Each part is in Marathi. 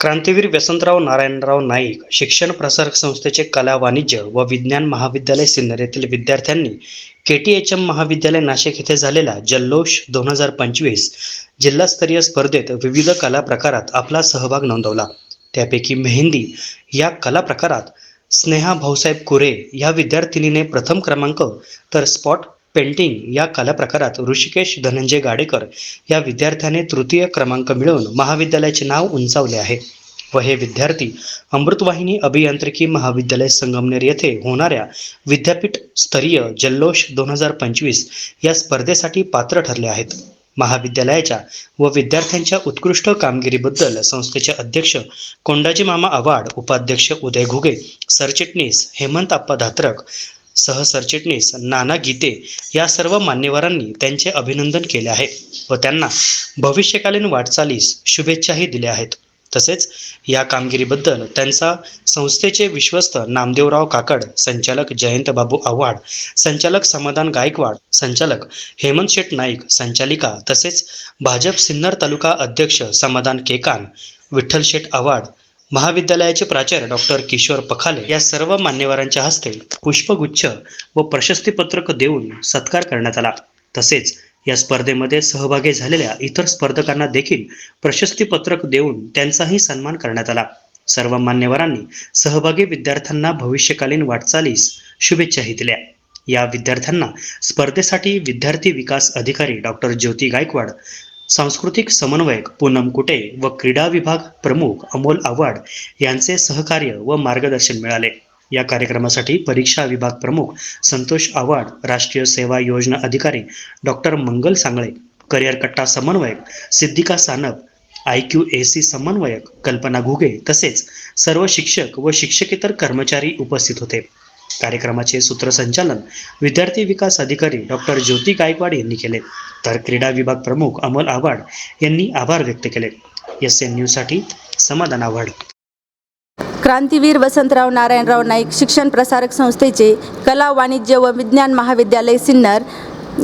क्रांतीवीर वसंतराव नारायणराव नाईक शिक्षण प्रसारक संस्थेचे कला वाणिज्य व विज्ञान महाविद्यालय सिन्नर येथील विद्यार्थ्यांनी के टी एच एम महाविद्यालय नाशिक येथे झालेला जल्लोष दोन हजार पंचवीस जिल्हास्तरीय स्पर्धेत विविध कला प्रकारात आपला सहभाग नोंदवला. त्यापैकी मेहंदी या कला प्रकारात स्नेहा भाऊसाहेब कुरे या विद्यार्थिनीने प्रथम क्रमांक तर स्पॉट पेंटिंग या कला प्रकारात ऋषिकेश धनंजय गाडेकर या विद्यार्थ्याने तृतीय क्रमांक मिळवून महाविद्यालयाचे नाव उंचावले आहे. व हे विद्यार्थी अमृतवाहिनी अभियांत्रिकी महाविद्यालय संगमनेर येथे होणाऱ्या विद्यापीठ स्तरीय जल्लोष दोन हजार पंचवीस या स्पर्धेसाठी पात्र ठरले आहेत. महाविद्यालयाच्या व विद्यार्थ्यांच्या उत्कृष्ट कामगिरीबद्दल संस्थेचे अध्यक्ष कोंडाजी मामा आव्हाड उपाध्यक्ष उदय घुगे सरचिटणीस हेमंत आप्पा धात्रक सहसरचिटणीस नाना गीते या सर्व मान्यवरांनी त्यांचे अभिनंदन केले आहे व त्यांना भविष्यकालीन वाटचालीस शुभेच्छाही दिल्या आहेत. तसेच या कामगिरीबद्दल त्यांचा संस्थेचे विश्वस्त नामदेवराव काकड संचालक जयंत बाबू आव्हाड संचालक समाधान गायकवाड संचालक हेमंत शेठ नाईक संचालिका तसेच भाजप सिन्नर तालुका अध्यक्ष समाधान केकान विठ्ठल शेठ आव्हाड महाविद्यालयाचे प्राचार्य डॉक्टर किशोर पखाले या सर्व मान्यवरांच्या हस्ते पुष्पगुच्छ व प्रशस्तीपत्रक देऊन सत्कार करण्यात आला. तसेच या स्पर्धेमध्ये सहभागी झालेल्या इतर स्पर्धकांना देखील प्रशस्तीपत्रक देऊन त्यांचाही सन्मान करण्यात आला. सर्व मान्यवरांनी सहभागी विद्यार्थ्यांना भविष्यकालीन वाटचालीस शुभेच्छाही दिल्या. या विद्यार्थ्यांना स्पर्धेसाठी विद्यार्थी विकास अधिकारी डॉक्टर ज्योती गायकवाड सांस्कृतिक समन्वयक पूनम कुटे व क्रीडा विभाग प्रमुख अमोल आव्हाड यांचे सहकार्य व मार्गदर्शन मिळाले. या कार्यक्रमासाठी परीक्षा विभाग प्रमुख संतोष आव्हाड राष्ट्रीय सेवा योजना अधिकारी डॉक्टर मंगल सांगळे करिअर कट्टा समन्वयक Siddhika Sanap I Q A C समन्वयक कल्पना घुगे तसेच सर्व शिक्षक व शिक्षकेतर कर्मचारी उपस्थित होते. कार्यक्रमाचे सूत्रसंचालन विद्यार्थी विकास अधिकारी डॉक्टर ज्योती गायकवाड यांनी केले. तर क्रीडा विभाग प्रमुख अमोल आव्हाड यांनी आभार व्यक्त केले. एस एन न्यूजसाठी समाधान आव्हाड. क्रांतीवीर वसंतराव नारायणराव नाईक शिक्षण प्रसारक संस्थेचे कला वाणिज्य व विज्ञान महाविद्यालय सिन्नर.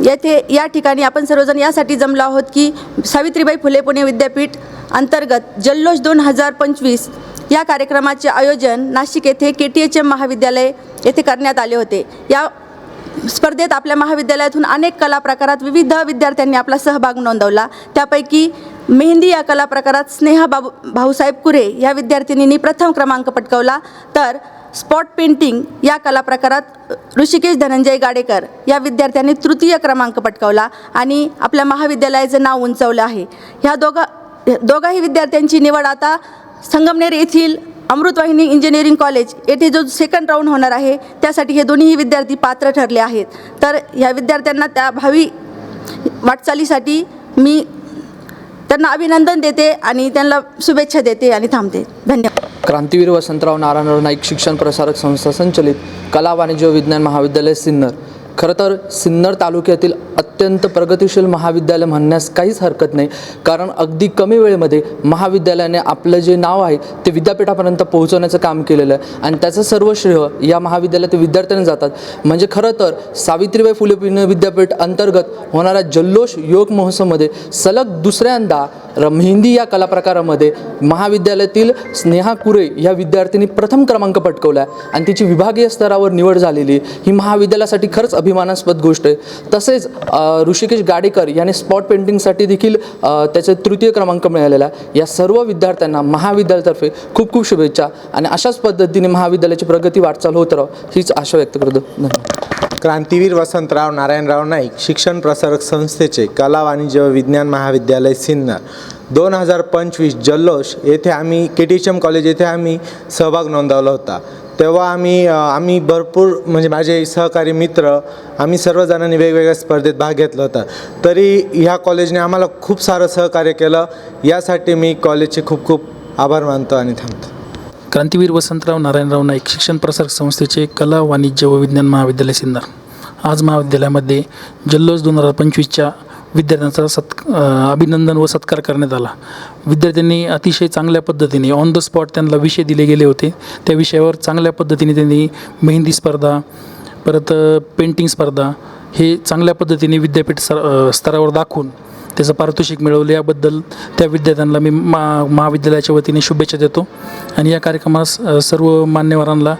येथे या ठिकाणी आपण सर्वजण यासाठी जमलो आहोत की सावित्रीबाई फुले पुणे विद्यापीठ अंतर्गत जल्लोष दोन हजार पंचवीस या कार्यक्रमाचे आयोजन नाशिक येथे के टी एच एम महाविद्यालय येथे करण्यात आले होते. या स्पर्धेत आपल्या महाविद्यालयातून अनेक कला प्रकारात विविध विद्यार्थ्यांनी आपला सहभाग नोंदवला. त्यापैकी मेहंदी या कला प्रकारात स्नेहा बाबू भाऊसाहेब कुरे या विद्यार्थिनींनी प्रथम क्रमांक पटकावला. तर स्पॉट पेंटिंग या कला प्रकारात ऋषिकेश धनंजय गाडेकर या विद्यार्थ्यांनी तृतीय क्रमांक पटकावला आणि आपल्या महाविद्यालयाचं नाव उंचवलं आहे. ह्या दोघा दोघाही विद्यार्थ्यांची निवड आता संगमनेर येथील अमृतवाहिनी इंजिनिअरिंग कॉलेज येथे जो सेकंड राऊंड होणार आहे त्यासाठी हे दोन्ही विद्यार्थी पात्र ठरले आहेत. तर ह्या विद्यार्थ्यांना त्या भावी वाटचालीसाठी मी त्यांना अभिनंदन देते आणि त्यांना शुभेच्छा देते आणि थांबते. धन्यवाद. क्रांतीवीर वसंतराव नारायणराव नाईक शिक्षण प्रसारक संस्था संचलित कला वाणिज्य विज्ञान महाविद्यालय सिन्नर. खरं तर सिन्नर तालुक्यातील अत्यंत प्रगतिशील महाविद्यालय म्हणण्यास काहीच हरकत नाही. कारण अगदी कमी वेळेमध्ये महाविद्यालयाने आपलं जे नाव आहे ते विद्यापीठापर्यंत पोहोचवण्याचं काम केलेलं आहे. आणि त्याचं सर्व श्रेय या महाविद्यालयातील विद्यार्थ्यांना जातात. म्हणजे खरं तर सावित्रीबाई फुले पुणे विद्यापीठ अंतर्गत होणाऱ्या जल्लोष योग महोत्सवमध्ये सलग दुसऱ्यांदा र मेहंदी या कलाप्रकारामध्ये महाविद्यालयातील स्नेहा कुरे या विद्यार्थिनी प्रथम क्रमांक पटकवला आहे. आणि तिची विभागीय स्तरावर निवड झालेली ही महाविद्यालयासाठी खरंच अभिमानास्पद गोष्ट आहे. तसेच ऋषिकेश गाडेकर याने स्पॉट पेंटिंगसाठी देखील त्याचे तृतीय क्रमांक मिळालेला आहे. या सर्व विद्यार्थ्यांना महाविद्यालयातर्फे खूप खूप शुभेच्छा आणि अशाच पद्धतीने महाविद्यालयाची प्रगती वाटचाल होत राहो हीच आशा व्यक्त करतो. धन्यवाद. क्रांतीवीर वसंतराव नारायणराव नाईक शिक्षण प्रसारक संस्थेचे कला वाणिज्य व विज्ञान महाविद्यालय सिन्नर दोन हजार पंचवीस जल्लोष येथे आम्ही K T H M college येथे आम्ही सहभाग नोंदवला होता. तेव्हा आम्ही आम्ही भरपूर म्हणजे माझे सहकारी मित्र आम्ही सर्वजणांनी वेगवेगळ्या स्पर्धेत भाग घेतला होता. तरी ह्या कॉलेजने आम्हाला खूप सारं सहकार्य केलं. यासाठी मी कॉलेजचे खूप खूप आभार मानतो आणि थांबतो. क्रांतीवीर वसंतराव नारायणराव नाईक शिक्षण प्रसारक संस्थेचे कला वाणिज्य व विज्ञान महाविद्यालय सिन्नर. आज महाविद्यालयामध्ये जल्लोष दोन हजार पंचवीसच्या विद्यार्थ्यांचा सत् अभिनंदन व सत्कार करण्यात आला. विद्यार्थ्यांनी अतिशय चांगल्या पद्धतीने ऑन द स्पॉट त्यांना विषय दिले गेले होते. त्या विषयावर चांगल्या पद्धतीने त्यांनी मेहंदी स्पर्धा परत पेंटिंग स्पर्धा हे चांगल्या पद्धतीने विद्यापीठ स्तरावर दाखवून त्याचं पारितोषिक मिळवलं. याबद्दल त्या विद्यार्थ्यांना मी मा महाविद्यालयाच्या वतीने शुभेच्छा देतो. आणि या कार्यक्रमास सर्व मान्यवरांना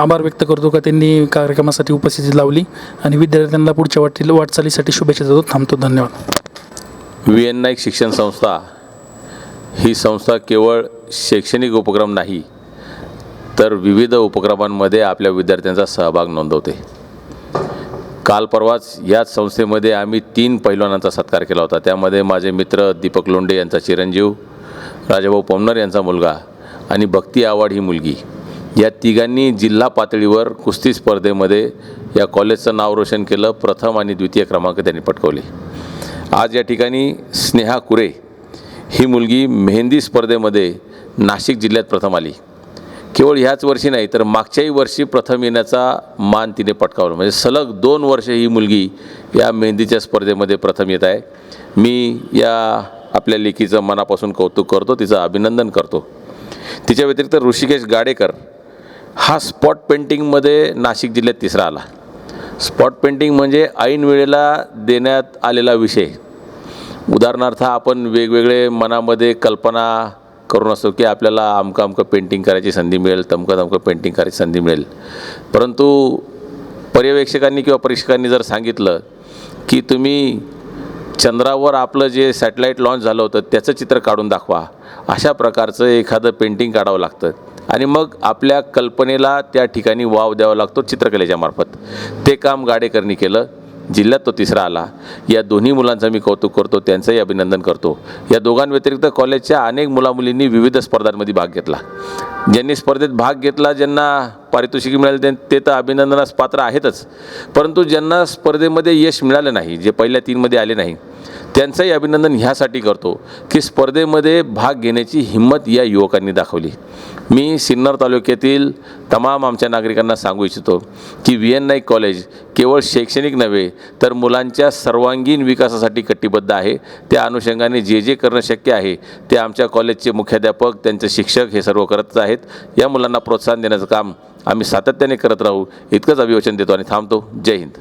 आभार व्यक्त करतो का त्यांनी कार्यक्रमासाठी उपस्थिती लावली. आणि विद्यार्थ्यांना पुढच्या वाटील वाटचालीसाठी शुभेच्छा देतो. थांबतो. धन्यवाद. व्ही एन नाईक शिक्षण संस्था ही संस्था केवळ शैक्षणिक उपक्रम नाही तर विविध उपक्रमांमध्ये आपल्या विद्यार्थ्यांचा सहभाग नोंदवते. काल परवाच याच संस्थेमध्ये आम्ही तीन पैलवानांचा सत्कार केला होता. त्यामध्ये माझे मित्र दीपक लोंडे यांचा चिरंजीव राजाभाऊ पवनर यांचा मुलगा आणि भक्ती आवाड ही मुलगी. या तिघांनी जिल्हा पातळीवर कुस्ती स्पर्धेमध्ये या कॉलेजचं नाव रोशन केलं. प्रथम आणि द्वितीय क्रमांक त्यांनी पटकवले. आज या ठिकाणी स्नेहा कुरे ही मुलगी मेहंदी स्पर्धेमध्ये नाशिक जिल्ह्यात प्रथम आली. केवळ ह्याच वर्षी नाही तर मागच्याही वर्षी प्रथम येण्याचा मान तिने पटकावला. म्हणजे सलग दोन वर्ष ही मुलगी या मेहंदीच्या स्पर्धेमध्ये प्रथम येत आहे. मी या आपल्या लेखीचं मनापासून कौतुक करतो तिचं अभिनंदन करतो. तिच्या व्यतिरिक्त ऋषिकेश गाडेकर हा स्पॉट पेंटिंगमध्ये नाशिक जिल्ह्यात तिसरा आला. स्पॉट पेंटिंग म्हणजे ऐन वेळेला देण्यात आलेला विषय. उदाहरणार्थ आपण वेगवेगळे मनामध्ये कल्पना करून असतो की आपल्याला अमकं अमकं पेंटिंग करायची संधी मिळेल तमकं तमकं पेंटिंग करायची संधी मिळेल. परंतु पर्यवेक्षकांनी किंवा परीक्षकांनी जर सांगितलं की तुम्ही चंद्रावर आपलं जे सॅटेलाईट लॉन्च झालं होतं त्याचं चित्र काढून दाखवा. अशा प्रकारचं एखादं पेंटिंग काढावं लागतं. आणि मग आपल्या कल्पनेला त्या ठिकाणी वाव द्यावा लागतो चित्रकलेच्या मार्फत. ते काम गाडेकरनी केलं. जिल्ह्यात तो तिसरा आला. या दोन्ही मुलांचं मी कौतुक करतो त्यांचंही अभिनंदन करतो. या दोघांव्यतिरिक्त कॉलेजच्या अनेक मुलामुलींनी विविध स्पर्धांमध्ये भाग घेतला. ज्यांनी स्पर्धेत भाग घेतला ज्यांना पारितोषिक मिळाले ते ते तर अभिनंदनास पात्र आहेतच. परंतु ज्यांना स्पर्धेमध्ये यश मिळालं नाही जे पहिल्या तीनमध्ये आले नाही त्यांचंही अभिनंदन ह्यासाठी करतो की स्पर्धेमध्ये भाग घेण्याची हिंमत या युवकांनी दाखवली. मी सिन्नर तालुक्यातील तमाम आमच्या नागरिकांना सांगू इच्छितो की व्ही एन नाईक कॉलेज केवळ शैक्षणिक नव्हे तर मुलांच्या सर्वांगीण विकासासाठी कटिबद्ध आहे. त्या अनुषंगाने जे जे करणं शक्य आहे ते आमच्या कॉलेजचे मुख्याध्यापक त्यांचे शिक्षक हे सर्व करतच आहेत. या मुलांना प्रोत्साहन देण्याचं काम आम्ही सातत्याने करत राहू. इतकंच अभिवचन देतो आणि थांबतो. जय हिंद.